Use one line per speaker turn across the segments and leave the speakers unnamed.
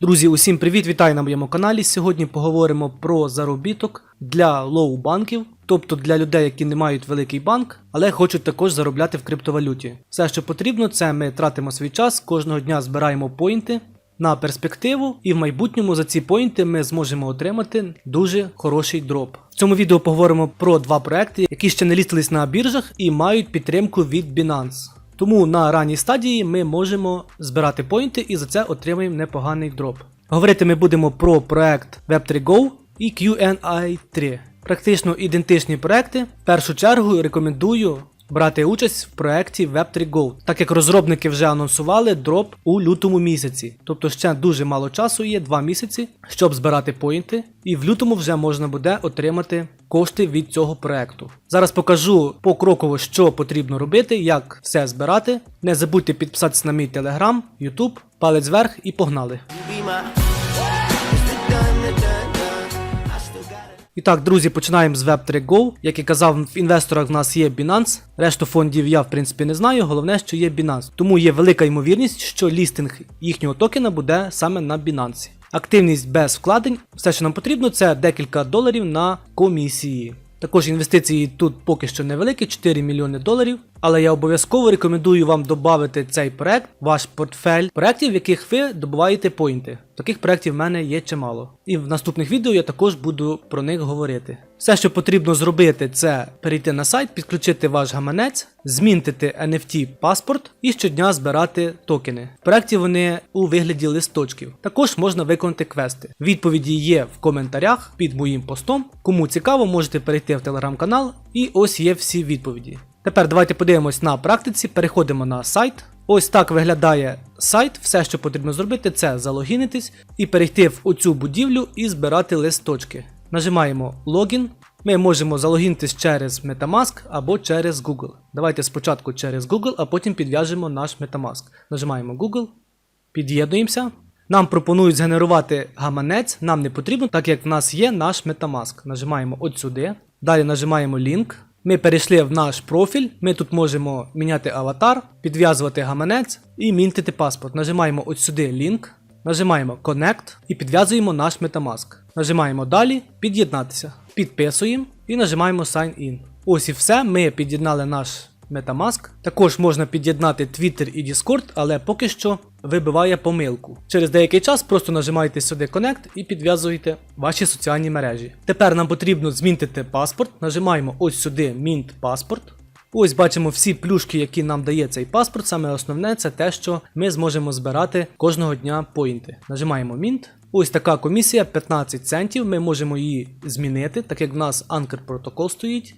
Друзі, усім привіт! Вітаю на моєму каналі. Сьогодні поговоримо про заробіток для лоу-банків, тобто для людей, які не мають великий банк, але хочуть також заробляти в криптовалюті. Все, що потрібно, це ми тратимо свій час, кожного дня збираємо поінти на перспективу, і в майбутньому за ці поінти ми зможемо отримати дуже хороший дроп. В цьому відео поговоримо про два проекти, які ще не лістились на біржах і мають підтримку від Binance. Тому на ранній стадії ми можемо збирати поінти і за це отримаємо непоганий дроп. Говорити ми будемо про проект Web3Go і QNI3. Практично ідентичні проекти. В першу чергу рекомендую брати участь в проекті Web3Go, так як розробники вже анонсували дроп у лютому місяці. Тобто ще дуже мало часу є, 2 місяці, щоб збирати поінти, і в лютому вже можна буде отримати кошти від цього проекту. Зараз покажу покроково, що потрібно робити, як все збирати. Не забудьте підписатися на мій телеграм, Ютуб, палець вверх і погнали. І так, друзі, починаємо з Web3Go. Як і казав, в інвесторах в нас є Binance. Решту фондів я в принципі не знаю. Головне, що є Binance. Тому є велика ймовірність, що лістинг їхнього токена буде саме на Binance. Активність без вкладень. Все, що нам потрібно, це декілька доларів на комісії. Також інвестиції тут поки що невеликі, 4 мільйони доларів. Але я обов'язково рекомендую вам додати цей проект, ваш портфель проєктів, в яких ви добуваєте поінти. Таких проєктів в мене є чимало. І в наступних відео я також буду про них говорити. Все, що потрібно зробити, це перейти на сайт, підключити ваш гаманець, змінтити NFT паспорт і щодня збирати токени. В проєкті вони у вигляді листочків. Також можна виконати квести. Відповіді є в коментарях під моїм постом. Кому цікаво, можете перейти в телеграм-канал, і ось є всі відповіді. Тепер давайте подивимось на практиці, переходимо на сайт. Ось так виглядає сайт. Все, що потрібно зробити, це залогінитись і перейти в оцю будівлю і збирати листочки. Нажимаємо логін. Ми можемо залогінитись через Metamask або через Google. Давайте спочатку через Google, а потім підв'яжемо наш Metamask. Нажимаємо Google, під'єднуємося. Нам пропонують згенерувати гаманець, нам не потрібно, так як в нас є наш Metamask. Нажимаємо от сюди. Далі нажимаємо лінк. Ми перейшли в наш профіль. Ми тут можемо міняти аватар, підв'язувати гаманець і мінтити паспорт. Нажимаємо от сюди лінк, нажимаємо Connect і підв'язуємо наш Metamask. Нажимаємо далі, під'єднатися. Підписуємо і нажимаємо Sign In. Ось і все. Ми під'єднали наш Metamask. Також можна під'єднати Twitter і Discord, але поки що вибиває помилку. Через деякий час просто нажимаєте сюди Connect і підв'язуєте ваші соціальні мережі. Тепер нам потрібно змінтити паспорт. Нажимаємо ось сюди Mint паспорт. Ось бачимо всі плюшки, які нам дає цей паспорт. Саме основне це те, що ми зможемо збирати кожного дня поінти. Нажимаємо Mint. Ось така комісія 15 центів. Ми можемо її змінити, так як в нас Anchor протокол стоїть.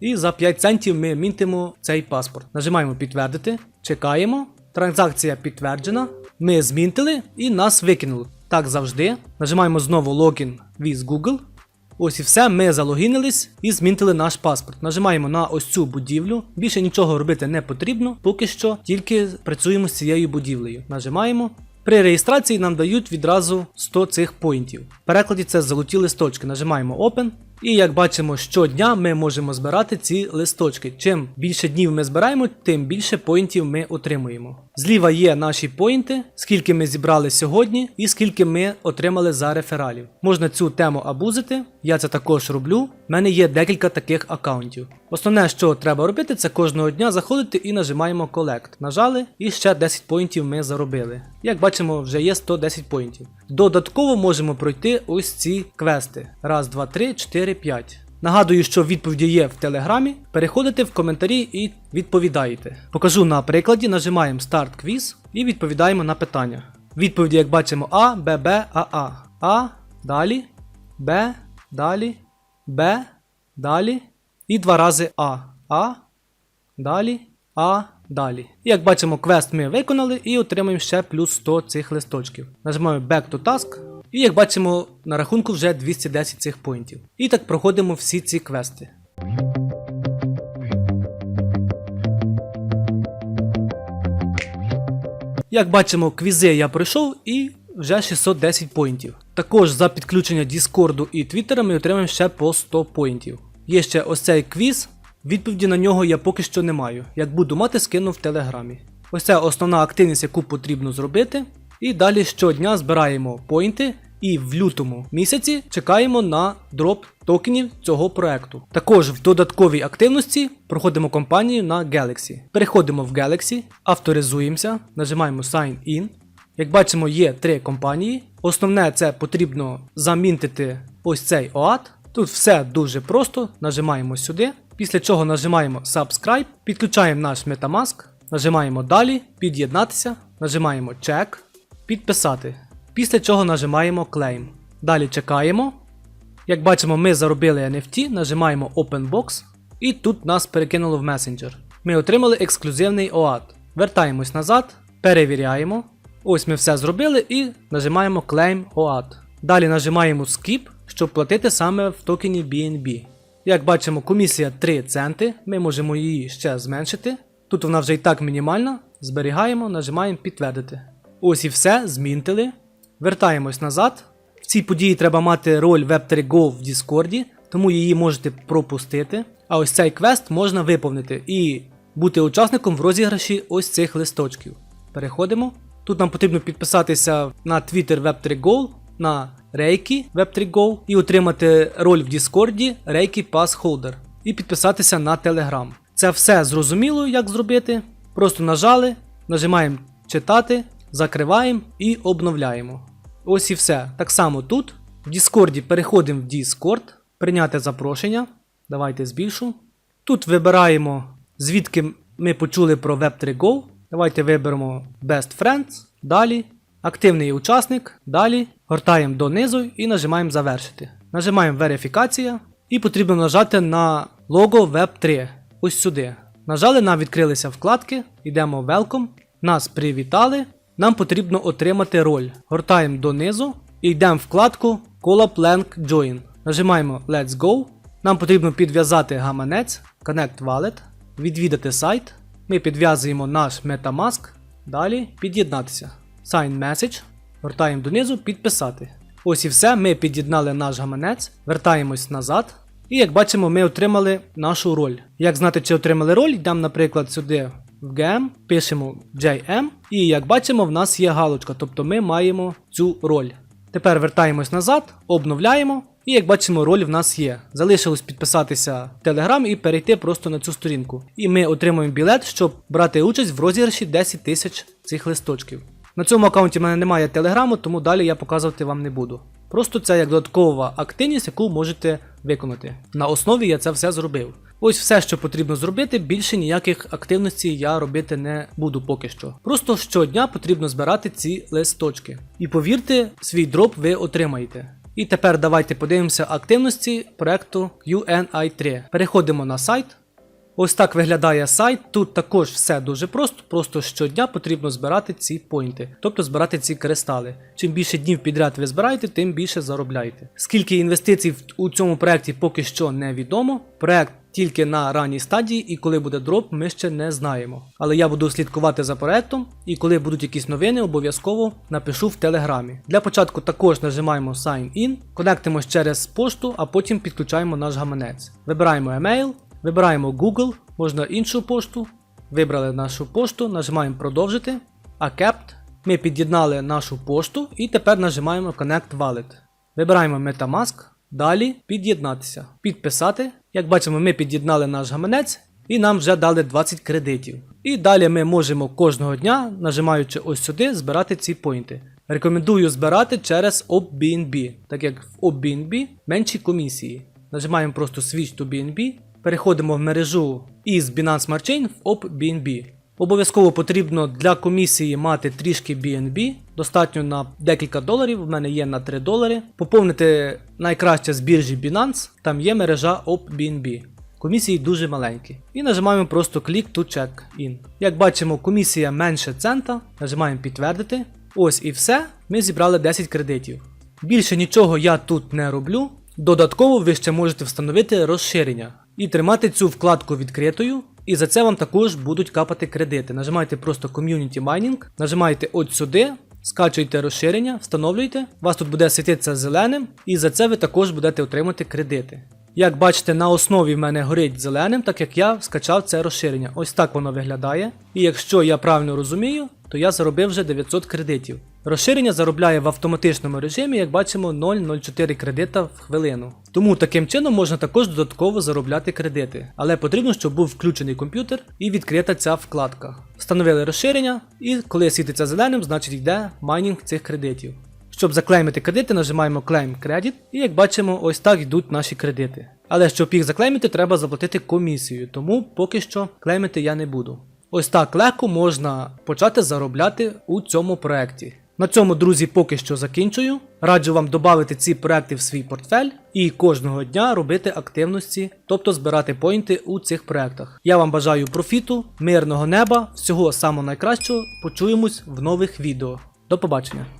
І за 5 центів ми мінтимо цей паспорт. Нажимаємо підтвердити, чекаємо. Транзакція підтверджена. Ми змінтили і нас викинули. Так завжди. Нажимаємо знову логін with Google. Ось і все, ми залогінились і змінтили наш паспорт. Нажимаємо на ось цю будівлю. Більше нічого робити не потрібно, поки що тільки працюємо з цією будівлею. Нажимаємо. При реєстрації нам дають відразу 100 цих поінтів. В перекладі це золоті листочки. Нажимаємо Open. І як бачимо, щодня ми можемо збирати ці листочки. Чим більше днів ми збираємо, тим більше поінтів ми отримуємо. Зліва є наші поінти, скільки ми зібрали сьогодні і скільки ми отримали за рефералів. Можна цю тему абузити, я це також роблю. У мене є декілька таких аккаунтів. Основне, що треба робити, це кожного дня заходити і нажимаємо Collect. Нажали, і ще 10 поінтів ми заробили. Як бачимо, вже є 110 поінтів. Додатково можемо пройти ось ці квести. Раз, два, три, чотири, п'ять. Нагадую, що відповіді є в телеграмі. Переходите в коментарі і відповідаєте. Покажу на прикладі, нажимаємо Start Quiz і відповідаємо на питання. Відповіді, як бачимо, А, Б, Б, А, А. А, далі, Б, далі, Б, далі. І два рази А. А, далі, А, далі. І як бачимо, квест ми виконали і отримаємо ще плюс 100 цих листочків. Нажимаємо Back to Task. І як бачимо, на рахунку вже 210 цих поінтів. І так проходимо всі ці квести. Як бачимо, квізи я пройшов і вже 610 поінтів. Також за підключення Діскорду і Твіттера ми отримаємо ще по 100 поінтів. Є ще ось цей квіз. Відповіді на нього я поки що не маю. Як буду мати, скину в телеграмі. Ось це основна активність, яку потрібно зробити. І далі щодня збираємо поінти і в лютому місяці чекаємо на дроп токенів цього проекту. Також в додатковій активності проходимо кампанію на Galaxy. Переходимо в Galaxy, авторизуємося, нажимаємо Sign In. Як бачимо, є три компанії. Основне це потрібно замінтити ось цей OAT. Тут все дуже просто. Нажимаємо сюди. Після чого нажимаємо Subscribe, підключаємо наш Metamask, нажимаємо Далі, під'єднатися, нажимаємо Check, підписати. Після чого нажимаємо Claim. Далі чекаємо. Як бачимо, ми заробили NFT, нажимаємо Open Box, і тут нас перекинуло в Messenger. Ми отримали ексклюзивний OAT. Вертаємось назад, перевіряємо. Ось ми все зробили і нажимаємо Claim OAT. Далі нажимаємо Skip, щоб платити саме в токені BNB. Як бачимо, комісія 3 центи, ми можемо її ще зменшити. Тут вона вже і так мінімальна. Зберігаємо, нажимаємо підтвердити. Ось і все, змінтили. Вертаємось назад. В цій події треба мати роль Web3 Go в Discord, тому її можете пропустити. А ось цей квест можна виповнити і бути учасником в розіграші ось цих листочків. Переходимо. Тут нам потрібно підписатися на Twitter Web3 Go, на Reiki Web3 Go і отримати роль в Discord Reiki Pass Holder. І підписатися на Telegram. Це все зрозуміло, як зробити. Просто нажали, нажимаємо читати, закриваємо і обновляємо. Ось і все. Так само тут. В Discord переходимо в Discord, прийняти запрошення. Давайте збільшу. Тут вибираємо, звідки ми почули про Web3 Go. Давайте виберемо Best Friends. Далі. Активний учасник. Далі. Гортаємо донизу і нажимаємо завершити. Нажимаємо верифікація. І потрібно нажати на лого Web3. Ось сюди. Нажали, нам відкрилися вкладки. Йдемо Welcome. Нас привітали. Нам потрібно отримати роль. Гортаємо донизу і йдемо в вкладку Collab Link Join. Нажимаємо Let's Go. Нам потрібно підв'язати гаманець, Connect Wallet, відвідати сайт. Ми підв'язуємо наш Metamask. Далі під'єднатися. Sign Message. Гортаємо донизу, підписати. Ось і все. Ми під'єднали наш гаманець, вертаємось назад. І як бачимо, ми отримали нашу роль. Як знати, чи отримали роль, йдемо, наприклад, сюди GM, пишемо JM, і як бачимо, в нас є галочка, тобто ми маємо цю роль. Тепер вертаємось назад, обновляємо, і як бачимо, роль в нас є. Залишилось підписатися в Telegram і перейти просто на цю сторінку. І ми отримуємо білет, щоб брати участь в розіграші 10 тисяч цих листочків. На цьому аккаунті в мене немає телеграму, тому далі я показувати вам не буду. Просто це як додаткова активність, яку можете виконати. На основі я це все зробив. Ось все, що потрібно зробити, більше ніяких активностей я робити не буду поки що. Просто щодня потрібно збирати ці листочки. І повірте, свій дроп ви отримаєте. І тепер давайте подивимося активності проекту UNI3. Переходимо на сайт. Ось так виглядає сайт. Тут також все дуже просто. Просто щодня потрібно збирати ці поінти, тобто збирати ці кристали. Чим більше днів підряд ви збираєте, тим більше заробляєте. Скільки інвестицій у цьому проєкті поки що невідомо. Проект тільки на ранній стадії, і коли буде дроп, ми ще не знаємо. Але я буду слідкувати за проектом, і коли будуть якісь новини, обов'язково напишу в телеграмі. Для початку також нажимаємо Sign In, конектимось через пошту, а потім підключаємо наш гаманець. Вибираємо email, вибираємо Google, можна іншу пошту. Вибрали нашу пошту, нажимаємо продовжити. Accept. Ми під'єднали нашу пошту і тепер нажимаємо Connect Wallet. Вибираємо Metamask. Далі під'єднатися. Підписати. Як бачимо, ми під'єднали наш гаманець і нам вже дали 20 кредитів. І далі ми можемо кожного дня, нажимаючи ось сюди, збирати ці поінти. Рекомендую збирати через OpBNB, так як в OpBNB менші комісії. Нажимаємо просто Switch to BNB, переходимо в мережу із Binance Smart Chain в OpBNB. Обов'язково потрібно для комісії мати трішки BNB, достатньо на декілька доларів, в мене є на 3 долари. Поповнити найкраще з біржі Binance, там є мережа OpBNB. Комісії дуже маленькі. І нажимаємо просто Click to Check In. Як бачимо, комісія менше цента, нажимаємо підтвердити. Ось і все, ми зібрали 10 кредитів. Більше нічого я тут не роблю. Додатково ви ще можете встановити розширення і тримати цю вкладку відкритою. І за це вам також будуть капати кредити. Нажимаєте просто Community Mining, нажимаєте от сюди, скачуєте розширення, встановлюєте. У вас тут буде світитися зеленим, і за це ви також будете отримати кредити. Як бачите, на основі в мене горить зеленим, так як я скачав це розширення. Ось так воно виглядає. І якщо я правильно розумію, то я заробив вже 900 кредитів. Розширення заробляє в автоматичному режимі, як бачимо, 0,04 кредита в хвилину. Тому таким чином можна також додатково заробляти кредити. Але потрібно, щоб був включений комп'ютер і відкрита ця вкладка. Встановили розширення, і коли світиться зеленим, значить йде майнінг цих кредитів. Щоб заклеймити кредити, нажимаємо Claim Credit, і як бачимо, ось так йдуть наші кредити. Але щоб їх заклеймити, треба заплатити комісію, тому поки що клеймити я не буду. Ось так легко можна почати заробляти у цьому проєкті. На цьому, друзі, поки що закінчую. Раджу вам додати ці проекти в свій портфель і кожного дня робити активності, тобто збирати поінти у цих проектах. Я вам бажаю профіту, мирного неба, всього самого найкращого. Почуємось в нових відео. До побачення!